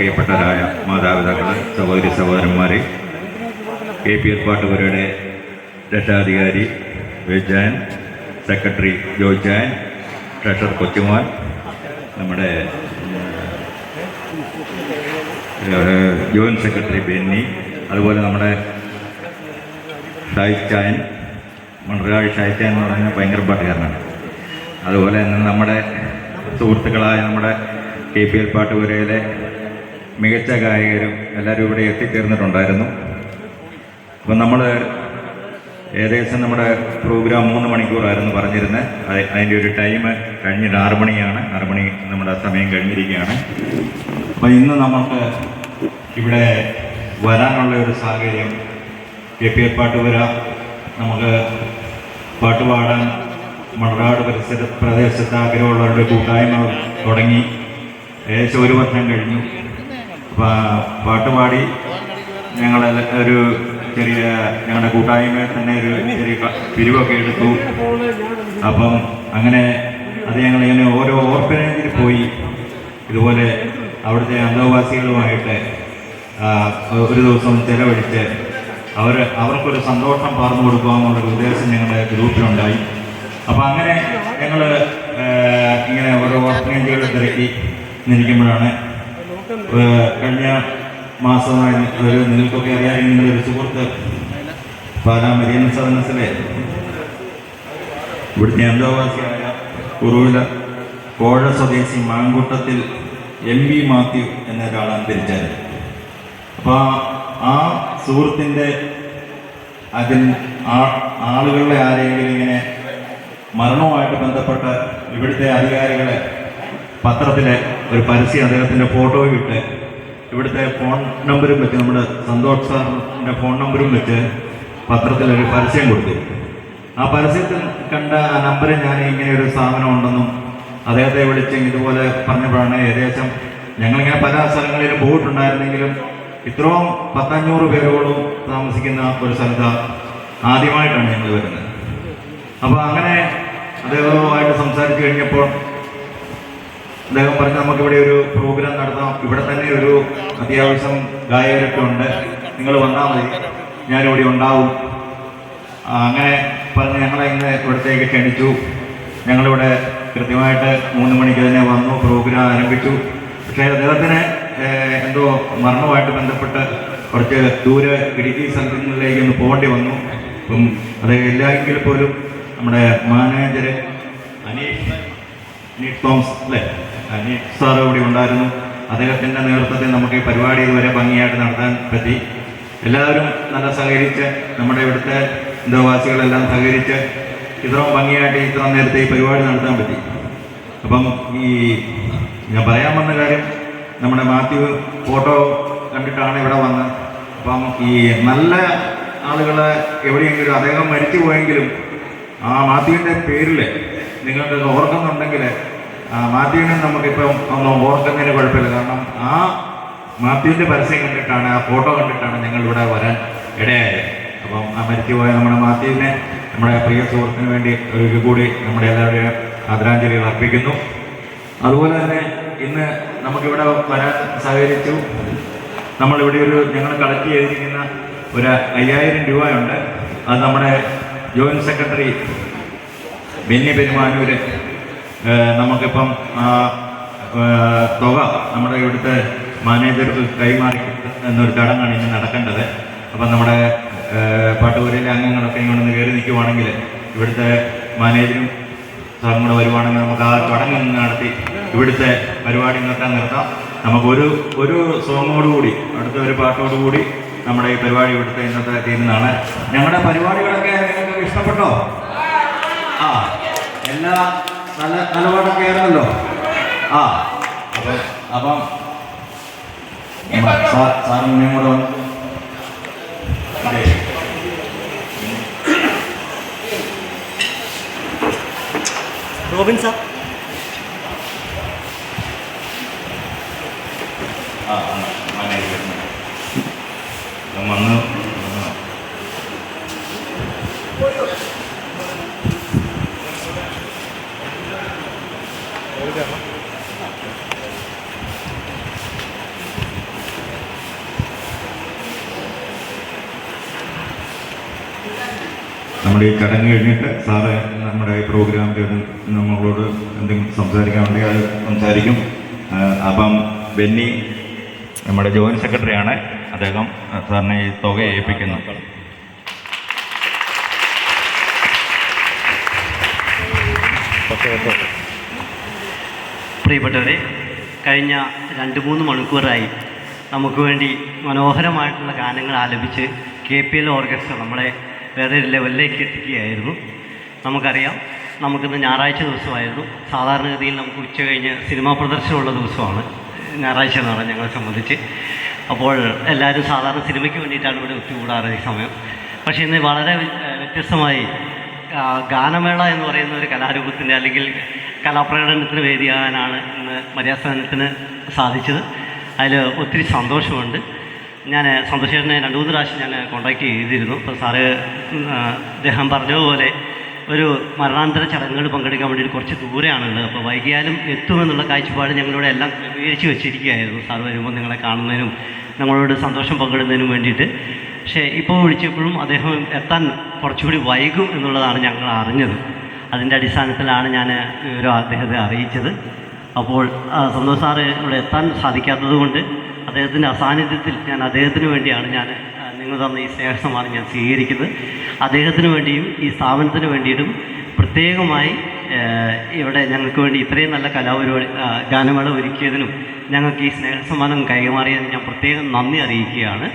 പ്രിയപ്പെട്ടവരായ മാതാപിതാക്കളെ സഹോദരി സഹോദരന്മാരെ കെ പി എസ് പാട്ടുപുരയുടെ രക്ഷാധികാരി വിജയൻ സെക്രട്ടറി ജോജാൻ ട്രഷർ കൊച്ചുമാൻ നമ്മുടെ ജോയിന്റ് സെക്രട്ടറി ബെന്നി അതുപോലെ നമ്മുടെ ഷായിച്ചായൻ മണറാഴി ഷായിച്ചാൻ എന്ന് പറഞ്ഞാൽ ഭയങ്കര പാട്ടുകാരനാണ്. അതുപോലെ തന്നെ നമ്മുടെ സുഹൃത്തുക്കളായ നമ്മുടെ കെ പി എൽ പാട്ടുപുരയിലെ മികച്ച ഗായകരും എല്ലാവരും ഇവിടെ എത്തിച്ചേർന്നിട്ടുണ്ടായിരുന്നു. അപ്പം നമ്മൾ ഏകദേശം നമ്മുടെ പ്രോഗ്രാം മൂന്ന് മണിക്കൂറായിരുന്നു പറഞ്ഞിരുന്നത് അത് അതിന്റെ ഒരു ടൈം കഴിഞ്ഞിട്ട് ആറ് മണിയാണ്. ആറ് മണി നമ്മുടെ സമയം കഴിഞ്ഞിരിക്കുകയാണ്. അപ്പം ഇന്ന് നമുക്ക് ഇവിടെ വരാനുള്ള ഒരു സാഹചര്യം കെ പി എ പാട്ട് വരാം. നമുക്ക് പാട്ട് പാടാൻ മണറാട് പരിസര പ്രദേശത്ത് ആഗ്രഹമുള്ളവരുടെ കൂട്ടായ്മ തുടങ്ങി. ഏകദേശം ഒരു വർഷം കഴിഞ്ഞു. പാട്ടുപാടി ഞങ്ങൾ ഒരു ചെറിയ ഞങ്ങളുടെ കൂട്ടായ്മ തന്നെ ഒരു ചെറിയ പിരിവൊക്കെ എടുത്തു. അപ്പം അങ്ങനെ അത് ഞങ്ങൾ ഇങ്ങനെ ഓരോ ഓർഫനേജിൽ പോയി ഇതുപോലെ അവിടുത്തെ അന്തേവാസികളുമായിട്ട് ഒരു ദിവസം ചെലവഴിച്ച് അവർ അവർക്കൊരു സന്തോഷം പറഞ്ഞു കൊടുക്കുക ഉദ്ദേശം ഞങ്ങളുടെ ഗ്രൂപ്പിലുണ്ടായി. അപ്പം അങ്ങനെ ഞങ്ങൾ ഇങ്ങനെ ഓരോ ഓർഫനേജുകൾ തിരക്കി നിൽക്കുമ്പോഴാണ് കഴിഞ്ഞ മാസമായി ഒരു നിങ്ങൾക്കൊക്കെ അറിയാമെങ്കിൽ നിങ്ങളുടെ ഒരു സുഹൃത്ത് പാലാ മരിയൻ സദനസിലെ ഇവിടുത്തെ അന്തോവാസിയായ കുറുവില കോഴ സ്വദേശി മാങ്കൂട്ടത്തിൽ എം വി മാത്യു എന്ന ഒരാൾ അന്തരിച്ചത് അപ്പോൾ ആ സുഹൃത്തിന്റെ അതിൽ ആ ആളുകളുടെ ആരെങ്കിലും ഇങ്ങനെ മരണവുമായിട്ട് ബന്ധപ്പെട്ട് ഇവിടുത്തെ അധികാരികളെ പത്രത്തിലെ ഒരു പരസ്യം അദ്ദേഹത്തിന്റെ ഫോട്ടോയും ഇട്ട് ഇവിടുത്തെ ഫോൺ നമ്പറും വെച്ച് നമ്മുടെ സന്തോഷ് സാറിന്റെ ഫോൺ നമ്പറും വെച്ച് പത്രത്തിൽ ഒരു പരസ്യം കൊടുത്തു. ആ പരസ്യത്തിൽ കണ്ട ആ നമ്പറിൽ ഞാൻ ഇങ്ങനെ ഒരു സ്ഥാപനം ഉണ്ടെന്നും അദ്ദേഹത്തെ വിളിച്ച് ഇതുപോലെ പറഞ്ഞപ്പോഴാണ് ഏകദേശം ഞങ്ങളിങ്ങനെ പല സ്ഥലങ്ങളിലും പോയിട്ടുണ്ടായിരുന്നെങ്കിലും ഇത്രയും പത്തഞ്ഞൂറ് പേരോളം താമസിക്കുന്ന ഒരു സ്ഥലത്ത് ആദ്യമായിട്ടാണ് ഞങ്ങൾ വരുന്നത്. അപ്പോൾ അങ്ങനെ അദ്ദേഹവുമായിട്ട് സംസാരിച്ചു കഴിഞ്ഞപ്പോൾ അദ്ദേഹം പറഞ്ഞു നമുക്കിവിടെ ഒരു പ്രോഗ്രാം നടത്താം. ഇവിടെ തന്നെ ഒരു അത്യാവശ്യം ഗായകരൊക്കെ ഉണ്ട്. നിങ്ങൾ വന്നാൽ മതി. ഞാനിവിടെ ഉണ്ടാവും. അങ്ങനെ പറഞ്ഞ് ഞങ്ങളെ ഇന്ന് ഇവിടത്തേക്ക് ക്ഷണിച്ചു. ഞങ്ങളിവിടെ കൃത്യമായിട്ട് മൂന്ന് മണിക്ക് തന്നെ വന്നു. പ്രോഗ്രാം ആരംഭിച്ചു. പക്ഷേ അദ്ദേഹത്തിന് എന്തോ മരണവുമായിട്ട് ബന്ധപ്പെട്ട് കുറച്ച് ദൂരെ ഇടുക്കി സ്ഥലങ്ങളിലേക്ക് ഒന്ന് പോകേണ്ടി വന്നു. അപ്പം അത് എല്ലാമെങ്കിൽ പോലും നമ്മുടെ മാനേജർ അനീഷ് അനീഷ് തോമസ് അല്ലേ? അനീഷ് സാർ ഇവിടെ ഉണ്ടായിരുന്നു. അദ്ദേഹത്തിന്റെ നേതൃത്വത്തിൽ നമുക്ക് ഈ പരിപാടി ഇതുവരെ ഭംഗിയായിട്ട് നടത്താൻ പറ്റി. എല്ലാവരും നല്ല സഹകരിച്ച് നമ്മുടെ ഇവിടുത്തെ ഹിന്ദുവാസികളെല്ലാം സഹകരിച്ച് ഇത്രയും ഭംഗിയായിട്ട് ഇത്ര നേരത്തെ ഈ പരിപാടി നടത്താൻ പറ്റി. അപ്പം ഈ ഞാൻ പറയാൻ വന്ന കാര്യം നമ്മുടെ മാത്യു ഫോട്ടോ കണ്ടിട്ടാണ് ഇവിടെ വന്നത്. അപ്പം ഈ നല്ല ആളുകളെ എവിടെയെങ്കിലും അദ്ദേഹം മരിച്ചു പോയെങ്കിലും ആ മാത്യുവിന്റെ പേരിൽ നിങ്ങൾക്ക് ഓർക്കുന്നുണ്ടെങ്കിൽ മാത്യുവിനെ നമുക്കിപ്പം ഒന്ന് ഓർക്കുന്നതിന് കുഴപ്പമില്ല. കാരണം ആ മാത്യുവിന്റെ പരസ്യം കണ്ടിട്ടാണ് ആ ഫോട്ടോ കണ്ടിട്ടാണ് ഞങ്ങൾ ഇവിടെ വരാൻ ഇടയായത്. അപ്പം ആ മരിച്ചുപോയ നമ്മുടെ മാത്യുവിനെ നമ്മുടെ പ്രിയ സുഹൃത്തിന് വേണ്ടി ഒരു കൂടി നമ്മുടെ എല്ലാവരുടെയും ആദരാഞ്ജലികൾ അർപ്പിക്കുന്നു. അതുപോലെ തന്നെ ഇന്ന് നമുക്കിവിടെ വരാൻ സഹകരിച്ചു. നമ്മളിവിടെ ഒരു ഞങ്ങൾ കളക്ട് ചെയ്തിരിക്കുന്ന ഒരു അയ്യായിരം രൂപയുണ്ട്. അത് നമ്മുടെ ജോയിന്റ് സെക്രട്ടറി ബെന്നി പെരുമാനൂര് ഏഹ് നമുക്കിപ്പം തുക നമ്മുടെ ഇവിടുത്തെ മാനേജർക്ക് കൈമാറി എന്നൊരു ചടങ്ങാണ് ഇനി നടക്കേണ്ടത്. അപ്പം നമ്മുടെ ഏഹ് പാട്ടുപുരയിലെ അംഗങ്ങളൊക്കെ ഇങ്ങോട്ടൊന്ന് കയറി നിൽക്കുവാണെങ്കിൽ ഇവിടുത്തെ മാനേജരും സാറും കൂടെ വരുവാണെങ്കിൽ നമുക്ക് ആ ചടങ്ങ് നടത്തി ഇവിടുത്തെ പരിപാടി നിർത്താൻ നിർത്താം. നമുക്കൊരു ഒരു സോങ്ങോടുകൂടി അടുത്ത ഒരു പാട്ടോടുകൂടി നമ്മുടെ ഈ പരിപാടി ഇവിടുത്തെ ഇന്നത്തെ തീരുന്നതാണ് ഞങ്ങളുടെ പരിപാടികളൊക്കെ നിങ്ങൾക്ക് ഇഷ്ടപ്പെട്ടോ? ആ എല്ലാ നല്ല നല്ല പാട്ടൊക്കെ ആയിരുന്നല്ലോ ആ. അപ്പം അപ്പം സാർ സാറും ഇനിയും കൂടെ റോബിൻ സാർ. ആ മാനേജർ വന്ന്. നമ്മുടെ ഈ ചടങ്ങ് കഴിഞ്ഞിട്ട് സാറ് നമ്മുടെ ഈ പ്രോഗ്രാമിന്റെ നമ്മളോട് എന്തെങ്കിലും സംസാരിക്കാൻ വേണ്ടി അത് സംസാരിക്കും. അപ്പം ബെന്നി നമ്മുടെ ജോയിന്റ് സെക്രട്ടറിയാണ്. അദ്ദേഹം സാറിനെ ഈ തുക ഏൽപ്പിക്കുന്നു. ഓക്കെ ഓക്കെ പ്രിയപ്പെട്ടവരെ കഴിഞ്ഞ രണ്ട് മൂന്ന് മണിക്കൂറായി നമുക്ക് വേണ്ടി മനോഹരമായിട്ടുള്ള ഗാനങ്ങൾ ആലപിച്ച് കെ പി എൽ ഓർക്കസ്ട്ര നമ്മളെ വേറെ ഒരു ലെവലിലേക്ക് എത്തിക്കുകയായിരുന്നു. നമുക്കറിയാം നമുക്കിന്ന് ഞായറാഴ്ച ദിവസമായിരുന്നു. സാധാരണഗതിയിൽ നമുക്ക് ഉച്ച കഴിഞ്ഞ് സിനിമാ പ്രദർശനമുള്ള ദിവസമാണ് ഞായറാഴ്ച എന്ന് പറഞ്ഞാൽ ഞങ്ങളെ സംബന്ധിച്ച്. അപ്പോൾ എല്ലാവരും സാധാരണ സിനിമയ്ക്ക് വേണ്ടിയിട്ടാണ് ഇവിടെ ഒത്തുകൂടാറ് ഈ സമയം. പക്ഷേ ഇന്ന് വളരെ വ്യത്യസ്തമായി ഗാനമേള എന്ന് പറയുന്ന ഒരു കലാരൂപത്തിന്റെ അല്ലെങ്കിൽ കലാപ്രകടനത്തിന് വേദിയാകാനാണ് ഇന്ന് മര്യാദസ്ഥാനത്തിന് സാധിച്ചത്. അതിൽ ഒത്തിരി സന്തോഷമുണ്ട്. ഞാൻ സന്തോഷേട്ടനെ രണ്ട് മൂന്ന് പ്രാവശ്യം ഞാൻ കോൺടാക്ട് ചെയ്തിരുന്നു. അപ്പോൾ സാറ് അദ്ദേഹം പറഞ്ഞതുപോലെ ഒരു മരണാന്തര ചടങ്ങുകൾ പങ്കെടുക്കാൻ വേണ്ടിയിട്ട് കുറച്ച് ദൂരെയാണുള്ളത്. അപ്പോൾ വൈകിയാലും എത്തുമെന്നുള്ള കാഴ്ചപ്പാട് ഞങ്ങളിവിടെ എല്ലാം ക്രമീകരിച്ച് വെച്ചിരിക്കുകയായിരുന്നു. സാർ വരുമ്പോൾ നിങ്ങളെ കാണുന്നതിനും ഞങ്ങളോട് സന്തോഷം പങ്കിടുന്നതിനും വേണ്ടിയിട്ട്. പക്ഷേ ഇപ്പോൾ വിളിച്ചപ്പോഴും അദ്ദേഹം എത്താൻ കുറച്ചുകൂടി വൈകും എന്നുള്ളതാണ് ഞങ്ങൾ അറിഞ്ഞത്. അതിന്റെ അടിസ്ഥാനത്തിലാണ് ഞാൻ വിവരം അദ്ദേഹത്തെ അറിയിച്ചത്. അപ്പോൾ സന്തോഷ് സാറ് ഇവിടെ എത്താൻ സാധിക്കാത്തത് കൊണ്ട് അദ്ദേഹത്തിന്റെ അസാന്നിധ്യത്തിൽ ഞാൻ അദ്ദേഹത്തിന് വേണ്ടിയാണ് ഞാൻ നിങ്ങൾ തന്ന ഈ സ്നേഹമാണ് ഞാൻ സ്വീകരിക്കുന്നത്. അദ്ദേഹത്തിന് വേണ്ടിയും ഈ സ്ഥാപനത്തിന് വേണ്ടിയിട്ടും പ്രത്യേകമായി ഇവിടെ ഞങ്ങൾക്ക് വേണ്ടി ഇത്രയും നല്ല കലാപരിപാടി ഗാനമേള ഒരുക്കിയതിനും ഞങ്ങൾക്ക് ഈ സ്നേഹസമ്മാനം കൈമാറിയതിന് ഞാൻ പ്രത്യേകം നന്ദി അറിയിക്കുകയാണ്.